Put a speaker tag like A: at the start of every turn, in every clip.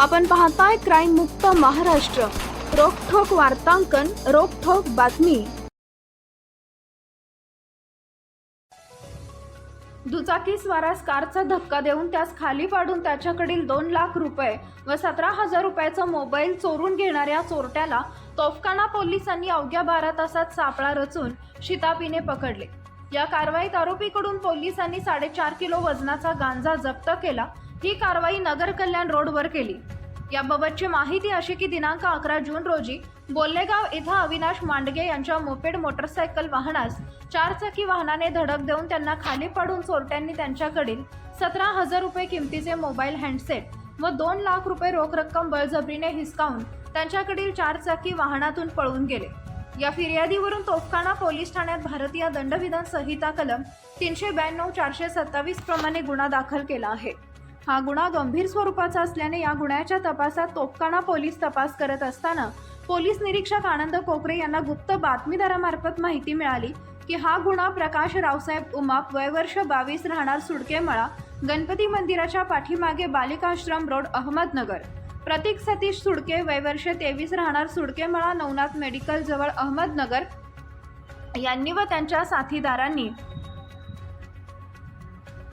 A: आपण पाहताय क्राईम मुक्त महाराष्ट्र. रोखोक वार्तांकन रोखोक बातमी. दुचाकी स्वारास कारचा धक्का देऊन त्यास खाली पाडून त्याच्याकडील दोन लाख रुपये व सतरा हजार रुपयाचा मोबाईल चोरून घेणाऱ्या चोरट्याला तोफखाना पोलिसांनी अवघ्या बारा तासात सापळा रचून शितापीने पकडले. या कारवाईत आरोपीकडून पोलिसांनी साडेचार किलो वजनाचा गांजा जप्त केला. ही कारवाई नगर कल्याण रोडवर केली. याबाबतची माहिती अशी की दिनांक अकरा जून रोजी बोल्लेगाव इथं अविनाश मांडगे यांच्या मोपेड मोटरसायकल वाहनास चारचाकी वाहनाने धडक देऊन त्यांना खाली पाडून चोरट्यांनी त्यांच्याकडील सतरा हजार रुपये किमतीचे मोबाईल हँडसेट व दोन लाख रुपये रोख रक्कम बळजबरीने हिसकावून त्यांच्याकडील चारचाकी वाहनातून पळून गेले. या फिर्यादीवरून तोफखाना पोलीस ठाण्यात भारतीय दंडविधान संहिता कलम तीनशे ब्याण्णव चारशे सत्तावीस प्रमाणे गुन्हा दाखल केला आहे. हा गुन्हा गंभीर स्वरूपाचा असल्याने या गुन्ह्याच्या तपासात तोपकाना पोलीस तपास करत असताना पोलीस निरीक्षक आनंद कोपरे यांना गुप्त बातमीदारामार्फत माहिती मिळाली की हा गुन्हा प्रकाश रावसाहेब उमाप वयवर्ष बावीस राहणार सुडकेमळा गणपती मंदिराच्या पाठीमागे बालिकाश्रम रोड अहमदनगर. प्रतीक सतीश सुडके वयवर्ष तेवीस राहणार सुडकेमळा नवनाथ मेडिकल जवळ अहमदनगर यांनी व त्यांच्या साथीदारांनी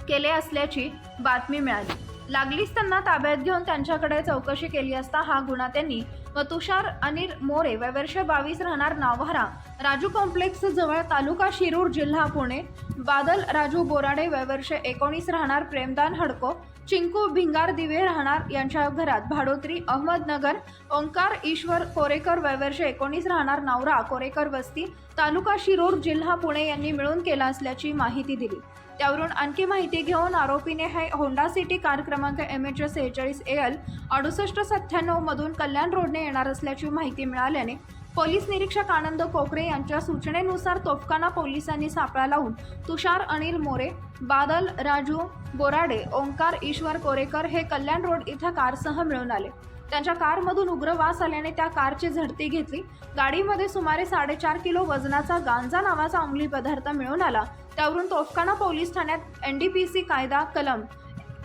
A: केले असल्याची बातमी मिळाली. लागलीच त्यांना ताब्यात घेऊन त्यांच्याकडे चौकशी केली असता हा गुन्हा त्यांनी व तुषार अनिल मोरे वयवर्ष बावीस राहणार नावहारा राजू कॉम्प्लेक्स जवळ तालुका शिरूर जिल्हा पुणे बादल राजू बोराडे वयवर्ष एकोणीस राहणार प्रेमदान हडको चिंकू भिंगार दिवे राहणार यांच्या घरात भाडोत्री अहमदनगर ओंकार ईश्वर कोरेकर वयवर्ष एकोणीस राहणार नावरा कोरेकर वस्ती तालुका शिरूर जिल्हा पुणे यांनी मिळून केला असल्याची माहिती दिली. त्यावरून आणखी माहिती घेऊन आरोपीने हे होंडा सिटी कार क्रमांक एम एच सेहेचाळीस ए एल अडुसष्ट सत्त्याण्णवमधून कल्याण रोडने येणार असल्याची माहिती मिळाल्याने पोलीस निरीक्षक आनंद कोकरे यांच्या सूचनेनुसार तोफखाना पोलिसांनी सापळा लावून तुषार अनिल मोरे बादल राजू बोराडे ओंकार ईश्वर कोरेकर हे कल्याण रोड इथं कारसह मिळून आले. त्यांच्या कारमधून उग्र वास आल्याने त्या कारची झडती घेतली. गाडीमध्ये सुमारे साडेचार किलो वजनाचा गांजा नावाचा अंमली पदार्थ मिळून आला. त्यावरून तोफखाना पोलीस ठाण्यात एन डी पी सी कायदा कलम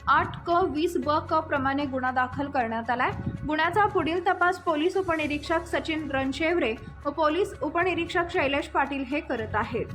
A: आठ क वीस ब क प्रमाणे गुन्हा दाखल करण्यात आलाय. गुन्ह्याचा पुढील तपास पोलीस उपनिरीक्षक सचिन रणशेवरे व पोलीस उपनिरीक्षक शैलेश पाटील हे करत आहेत.